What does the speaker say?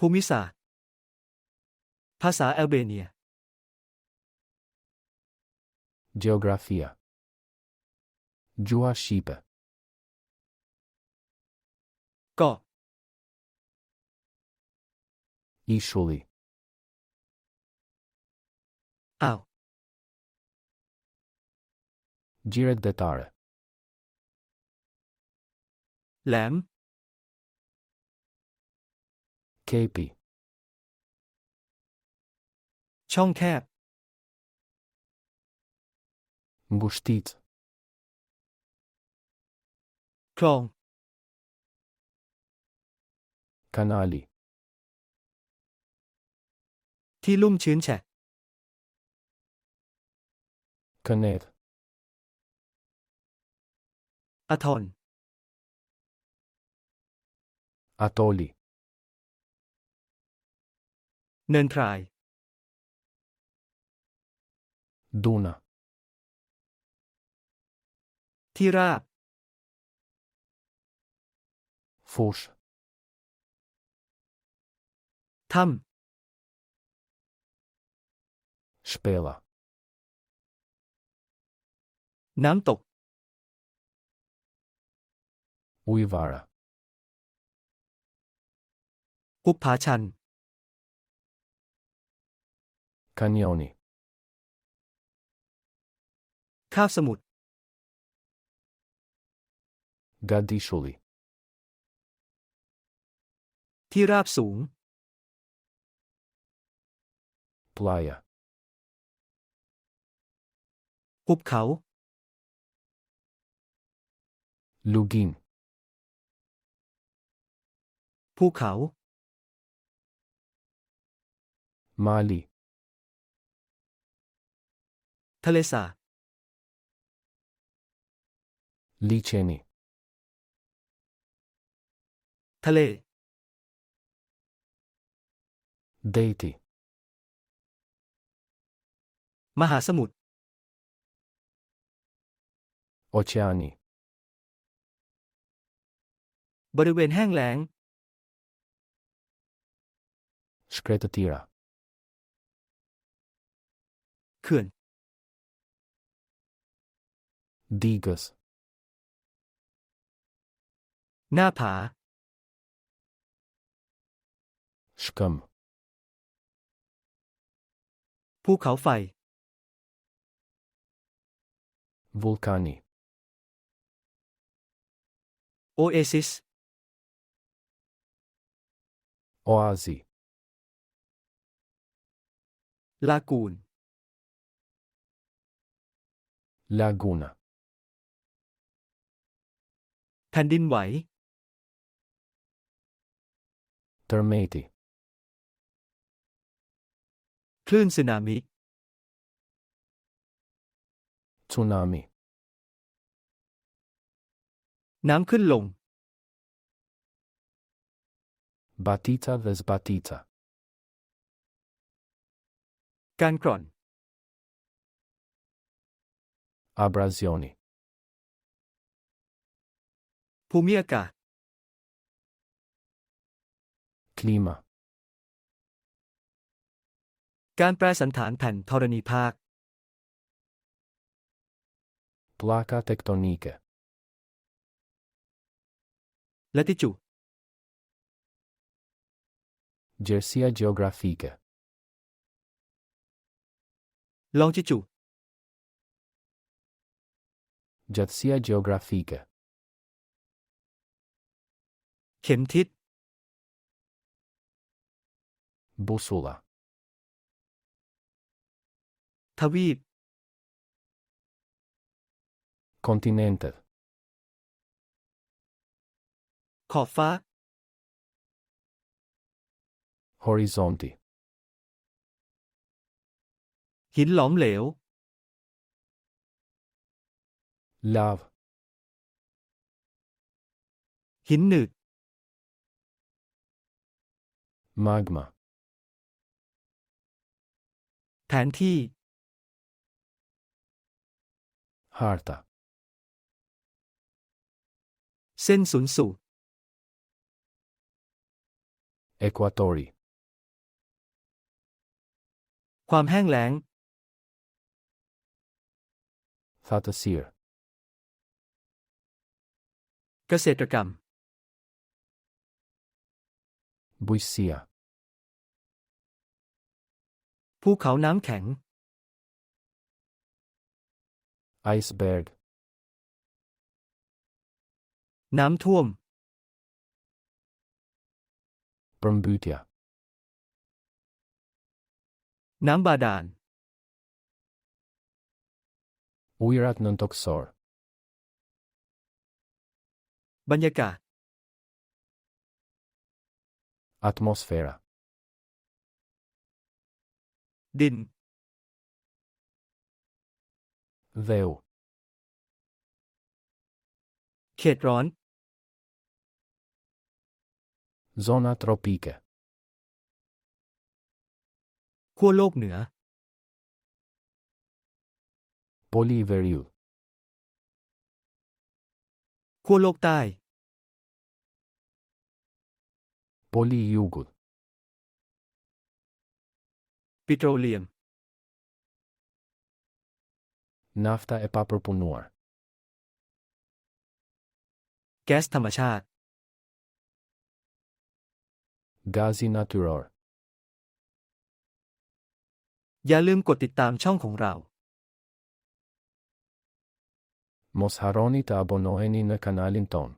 ภูมิศาสตร์ ภาษาแอลเบเนีย Geografia Juashipa ก็ะ i ș o l u i อ่าว g i r e c t d a t a r ă แหลม KP ช่องแคบ Bustit คลอง Canali ที่ลุ่มชื้นแฉะ Canet อทอน Atoli เนินทรายดูนาที่ราฟูชทำสเปลน้ำตก อุยวาระุปผาชัน Каньони. Кав Самут. Гадишули. ที่ราบสูง Playa. หุบเขา Lugin. ภูเขา Mali. ทะเลสาบลีเชนี ทะเล เดตีมหาสมุทรโอเชียนี บริเวณแห้งแล้งสเครตตีราเขื่อน Napa. Schkam. ภูเขาไฟ Vulcani. Oasis. Oasi. Lagoon. Laguna. ผ่นดินไหว termiti คลื่นสึนามิ tsunami น้ำขึ้นลง batita vesbatita การกร่อน abrasioni ภูมิอากาศ Klima การแปรสันฐานแผ่นธรณีภาค Plaka tektonike และที่จุ Gjërësia gjeografike ลองจิจุ Gjatësia gjeografike เข็มทิศบูสุลา ทวีป คอนติเนนต์ขอบฟ้า ฮอริซอนติ หินหลอมเหลวลาวหินหนึก magma แผนที่ harta เส้นศูนย์สูตร equatori ความแห้งแล้ง t h a t a s i r เกษตรกรรม buisia ภูเขาน้ำแข็ง iceberg น้ำท่วม Brumbutia น้ำบาดาล Uirat Nuntoksor บรรยากาศ Atmosfera ดินเร็วเขตร้อน Zona tropica ขั้วโลกเหนือ Bolivariu ขั้วโลกใต้ Poliugu Petroleum. Nafta e papërpunuar. Gas të mëshat. Gazi n a t u r o r อย่าลืมกดติดตามช่องของเรา Mos h a r o n i të abonoheni në kanalin ton.